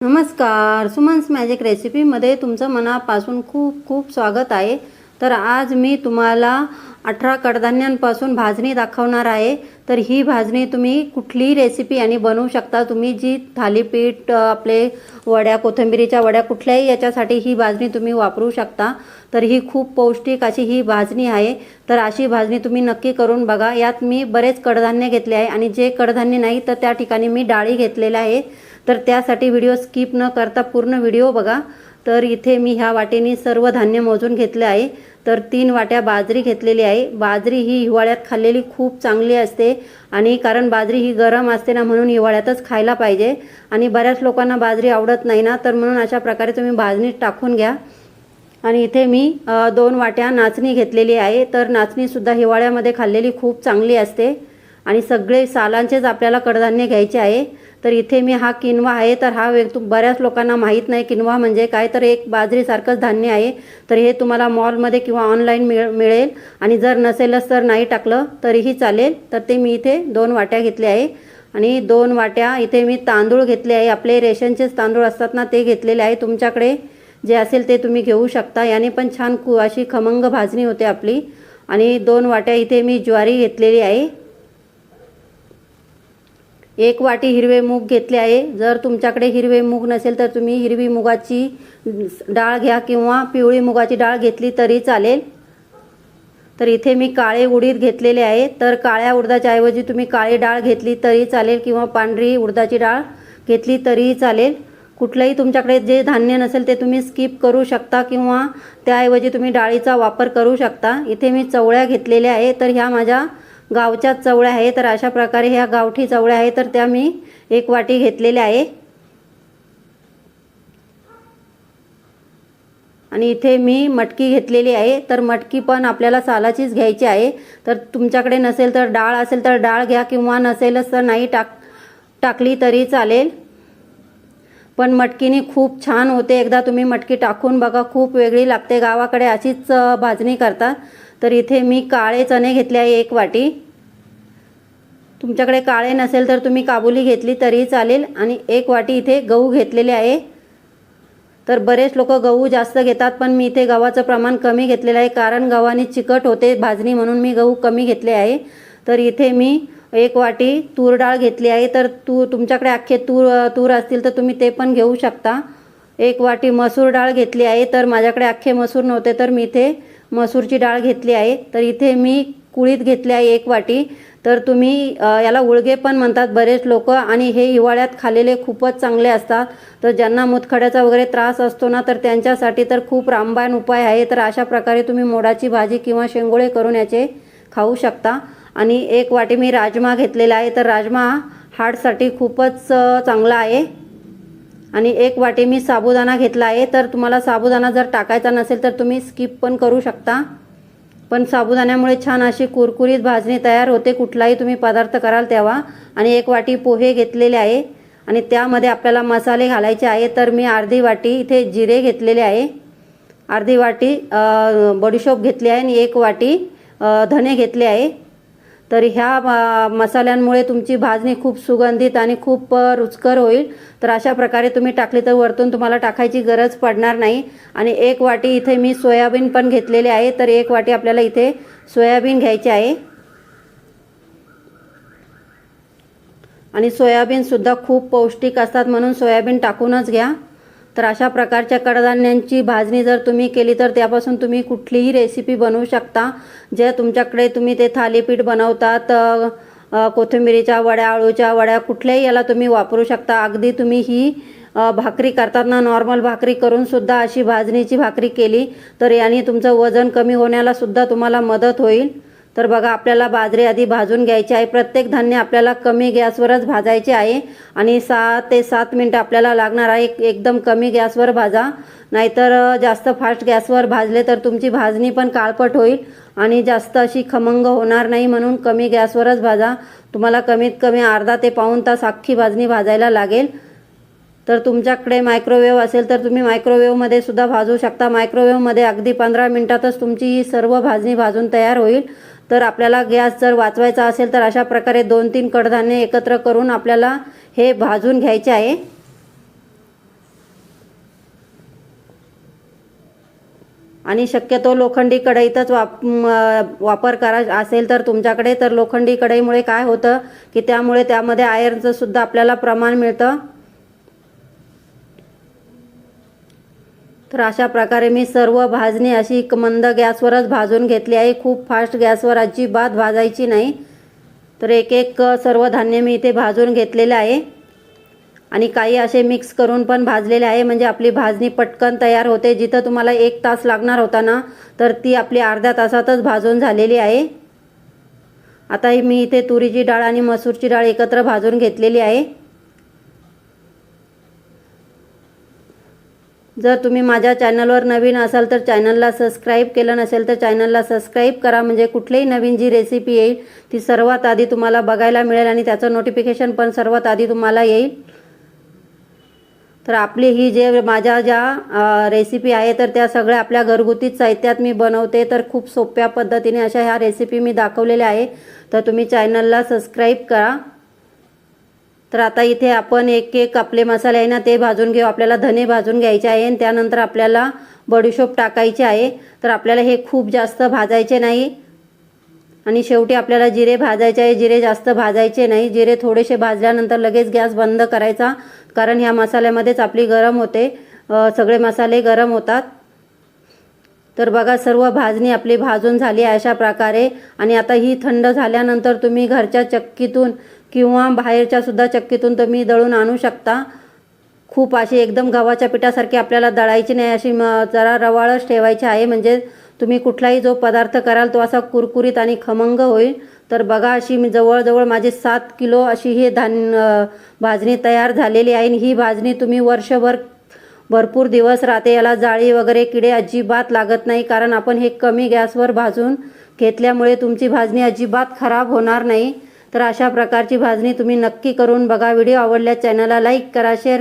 नमस्कार सुमन्स मॅजिक रेसिपीमध्ये तुमचं मनापासून खूप खूप स्वागत आहे. तर आज मी तुम्हाला अठरा कडधान्यांपासून भाजणी दाखवणार आहे. तर ही भाजणी तुम्ही कुठलीही रेसिपी आणि बनवू शकता. तुम्ही जी थालीपीठ आपले वड्या कोथिंबिरीच्या वड्या कुठल्याही याच्यासाठी ही भाजणी तुम्ही वापरू शकता. तर ही खूप पौष्टिक अशी ही भाजणी आहे. तर अशी भाजणी तुम्ही नक्की करून बघा. यात मी बरेच कडधान्य घेतले आहे आणि जे कडधान्य नाही तर त्या ठिकाणी मी डाळी घेतलेल्या आहे. तर त्यासाठी व्हिडिओ स्किप न करता पूर्ण व्हिडिओ बघा. तर इथे मी ह्या वाटेने सर्व धान्य मोजून घेतले आहे. तर तीन वाट्या बाजरी घेतलेली आहे. बाजरी ही हिवाळ्यात खाल्लेली खूप चांगली असते आणि कारण बाजरी ही गरम असते ना म्हणून हिवाळ्यातच खायला पाहिजे. आणि बऱ्याच लोकांना बाजरी आवडत नाही ना तर म्हणून अशा प्रकारे तुम्ही बाजणी टाकून घ्या. आणि इथे मी दोन वाट्या नाचणी घेतलेली आहे. तर नाचणीसुद्धा हिवाळ्यामध्ये खाल्लेली खूप चांगली असते. आणि सगळे सालांचेच आपल्याला कडधान्य घ्यायचे आहे. तर इथे मी हा किनवा आहे तर हा बऱ्याच लोकांना माहीत नाही. किनवा म्हणजे काय? तर एक बाजरीसारखंच धान्य आहे. तर हे तुम्हाला मॉलमध्ये किंवा ऑनलाईन मिळ मिळेल. आणि जर नसेलच तर नाही टाकलं तरीही चालेल. तर ते मी इथे दोन वाट्या घेतल्या आहे. आणि दोन वाट्या इथे मी तांदूळ घेतले आहे. आपले रेशनचेच तांदूळ असतात ना ते घेतलेले आहे तुमच्याकडे. जे असेल ते तुम्ही घेऊ शकता. याने पण छान कु अशी खमंग भाजणी होते आपली. आणि दोन वाट्या इथे मी ज्वारी घेतलेली आहे. एक वाटी हिरवे मूग घेतले आहे. जर तुमच्याकडे हिरवे मूग नसेल तर तुम्ही हिरवी मुगाची डाळ घ्या किंवा पिवळी मुगाची डाळ घेतली तरी चालेल. तर इथे मी काळे उडीद घेतलेले आहे. तर काळ्या उडदाच्या ऐवजी तुम्ही काळी डाळ घेतली तरी चालेल किंवा पांढरी उडदाची डाळ घेतली तरीही चालेल. कुठलंही तुमच्याकडे जे धान्य नसेल ते तुम्ही स्किप करू शकता किंवा त्याऐवजी तुम्ही डाळीचा वापर करू शकता. इथे मी चवळ्या घेतलेल्या आहे. तर ह्या माझ्या गावच्याच चवळ्या आहे तर अशा प्रकारे ह्या गावठी चवळ्या आहे तर त्या मी एक वाटी घेतलेल्या आहे. आणि इथे मी मटकी घेतलेली आहे तर मटकी पण आपल्याला सालाचीच घ्यायची आहे. तर तुमच्याकडे नसेल तर डाळ असेल तर डाळ घ्या किंवा नसेलच तर नाही टाक टाकली तरी चालेल. पण मटकीने खूप छान होते. एकदा तुम्ही मटकी टाकून बघा खूप वेगळी लागते. गावाकडे अशीच भाजणी करतात. तर इथे मी काळे चणे घेतले आहे एक वाटी. तुमच्याकडे काळे नसेल तर तुम्ही काबुली घेतली तरी चालेल. आणि एक वाटी इथे गहू घेतलेले आहे. तर बरेच लोक गहू जास्त घेतात पण मी इथे गव्हाचं प्रमाण कमी घेतलेलं आहे. कारण गव्हाने चिकट होते भाजणी म्हणून मी गहू कमी घेतले आहे. तर इथे मी एक वाटी तूर डाळ घेतली आहे. तर तू तुमच्याकडे अख्खे तूर तूर असतील तर तुम्ही ते पण घेऊ शकता. एक वाटी मसूर डाळ घेतली आहे. तर माझ्याकडे अख्खे मसूर नव्हते तर मी इथे मसूरची डाळ घेतली आहे. तर इथे मी कुळीत घेतली आहे एक वाटी. तर तुम्ही याला उळगे पण म्हणतात बरेच लोक. आणि हे हिवाळ्यात खालेले खूपच चांगले असतात. तर ज्यांना मुतखड्याचा वगैरे त्रास असतो ना तर त्यांच्यासाठी तर खूप रामबाण उपाय आहे. तर अशा प्रकारे तुम्ही मोडाची भाजी किंवा शेंगोळे करून याचे खाऊ शकता. आणि एक वाटी मी राजमा घेतलेला आहे. तर राजमा हार्टसाठी खूपच चांगला आहे. आणि एक वाटी मी साबुदाणा घेतला आहे तर तुम्हाला साबुदाणा जर टाकायचा नसेल तर तुम्ही स्किप पण करू शकता. पण साबुदाण्यामुळे छान अशी कुरकुरीत भाजणी तयार होते कुठलाही तुम्ही पदार्थ कराल तेव्हा. आणि एक वाटी पोहे घेतलेले आहे आणि त्यामध्ये आपल्याला मसाले घालायचे आहे तर मी अर्धी वाटी इथे जिरे घेतलेले आहे. अर्धी वाटी बडीशोप घेतली आहे आणि एक वाटी धने घेतले आहे. तर ह्या मसाल्यांमुळे तुमची भाजणी खूप सुगंधित आणि खूप रुचकर होईल. तर अशा प्रकारे तुम्ही टाकली तर वरतून तुम्हाला टाकायची गरज पडणार नाही. आणि एक वाटी इथे मी सोयाबीन पण घेतलेले आहे. तर एक वाटी आपल्याला इथे सोयाबीन घ्यायचे आहे. आणि सोयाबीनसुद्धा खूप पौष्टिक असतात म्हणून सोयाबीन टाकूनच घ्या. तर अशा प्रकारच्या कडधान्यांची भाजणी जर तुम्ही केली तर त्यापासून तुम्ही कुठलीही रेसिपी बनवू शकता. जे तुमच्याकडे तुम्ही ते थालीपीठ बनवतात कोथिंबीरीच्या कोथिंबिरीच्या वड्या आळूच्या वड्या कुठल्याही याला तुम्ही वापरू शकता. अगदी तुम्ही ही भाकरी करतात ना नॉर्मल भाकरी करून सुद्धा अशी भाजणीची भाकरी केली तर याने तुमचं वजन कमी होण्यालासुद्धा तुम्हाला मदत होईल. तर बघा आपल्याला बाजरी आधी भाजून घ्यायची आहे. प्रत्येक धान्य आपल्याला कमी गॅसवरच भाजायचे आहे. आणि सहा ते सात मिनटं आपल्याला लागणार आहे. एकदम कमी गॅसवर भाजा. नाहीतर जास्त फास्ट गॅसवर भाजले तर तुमची भाजणी पण काळपट होईल. आणि जास्त अशी खमंग होणार नाही म्हणून कमी गॅसवरच भाजा. तुम्हाला कमीत कमी अर्धा ते पाऊण तास अख्खी भाजणी भाजायला लागेल. तर तुमच्याकडे मायक्रोवेव्ह असेल तर तुम्ही मायक्रोवेव्हमध्ये सुद्धा भाजू शकता. मायक्रोवेव्हमध्ये अगदी पंधरा मिनटातच तुमची ही सर्व भाजणी भाजून तयार होईल. तर आपल्याला गॅस जर वाचवायचा असेल तर अशा प्रकारे दोन तीन कडधान्ये एकत्र करून आपल्याला हे भाजून घ्यायचे आहे. आणि शक्यतो लोखंडी कढईतच वाप वापर करा असेल तर तुमच्याकडे. तर लोखंडी कढईमुळे काय होतं की त्यामुळे त्यामध्ये आयर्नचं सुद्धा आपल्याला प्रमाण मिळतं. तर अशा प्रकारे मी सर्व भाजणी अशी मंद गॅसवरच भाजून घेतली आहे. खूप फास्ट गॅसवर अजिबात भाजायची नाही. तर एक एक सर्व धान्य मी इथे भाजून घेतलेले आहे. आणि काही असे मिक्स करून पण भाजलेले आहे. म्हणजे आपली भाजणी पटकन तयार होते. जिथं तुम्हाला एक तास लागणार होता ना तर ती आपली अर्ध्या तासातच भाजून झालेली आहे. आता मी इथे तुरीची डाळ आणि मसूरची डाळ एकत्र भाजून घेतलेली आहे. जर तुम्ही माझ्या चॅनलवर नवीन असाल तर चॅनलला सबस्क्राईब केलं नसेल तर चॅनलला सबस्क्राईब करा. म्हणजे कुठलीही नवीन जी रेसिपी येईल ती सर्वात आधी तुम्हाला बघायला मिळेल आणि त्याचं नोटिफिकेशन पण सर्वात आधी तुम्हाला येईल. तर आपली ही जे माझ्या ज्या रेसिपी आहे तर त्या सगळ्या आपल्या घरगुती साहित्यात मी बनवते. तर खूप सोप्या पद्धतीने अशा ह्या रेसिपी मी दाखवलेल्या आहे. तर तुम्ही चॅनलला सबस्क्राईब करा. तर आता इथे आपण एक एक आपले मसाले आहे ना ते भाजून घेऊ. आपल्याला धने भाजून घ्यायचे आहे आणि त्यानंतर आपल्याला बडीशोप टाकायचे आहे. तर आपल्याला हे खूप जास्त भाजायचे नाही. आणि शेवटी आपल्याला जिरे भाजायचे आहे. जिरे जास्त भाजायचे नाही. जिरे थोडेसे भाजल्यानंतर लगेच गॅस बंद करायचा. कारण ह्या मसाल्यामध्येच आपली गरम होते. सगळे मसाले गरम होतात. तर बघा सर्व भाजणी आपली भाजून झाली आहे अशा प्रकारे. आणि आता ही थंड झाल्यानंतर तुम्ही घरच्या चक्कीतून किंवा बाहेरच्या सुद्धा चक्कीतून तुम्ही दळून आणू शकता. खूप अशी एकदम गव्हाच्या पिठासारखी आपल्याला दळायची नाही अशी म जरा रवाळच ठेवायची आहे. म्हणजे तुम्ही कुठलाही जो पदार्थ कराल तो असा कुरकुरीत आणि खमंग होईल. तर बघा अशी मी जवळजवळ माझी सात किलो अशी ही धान भाजणी तयार झालेली आहे. आणि ही भाजणी तुम्ही वर्षभर भरपूर दिवस राहते. याला जाळी वगैरे किडे अजिबात लागत नाही कारण आपण हे कमी गॅसवर भाजून घेतल्यामुळे तुमची भाजणी अजिबात खराब होणार नाही. तर अशा प्रकारची भाजणी तुम्ही नक्की करून बघा. व्हिडिओ आवडल्यास चॅनलला लाईक करा शेअर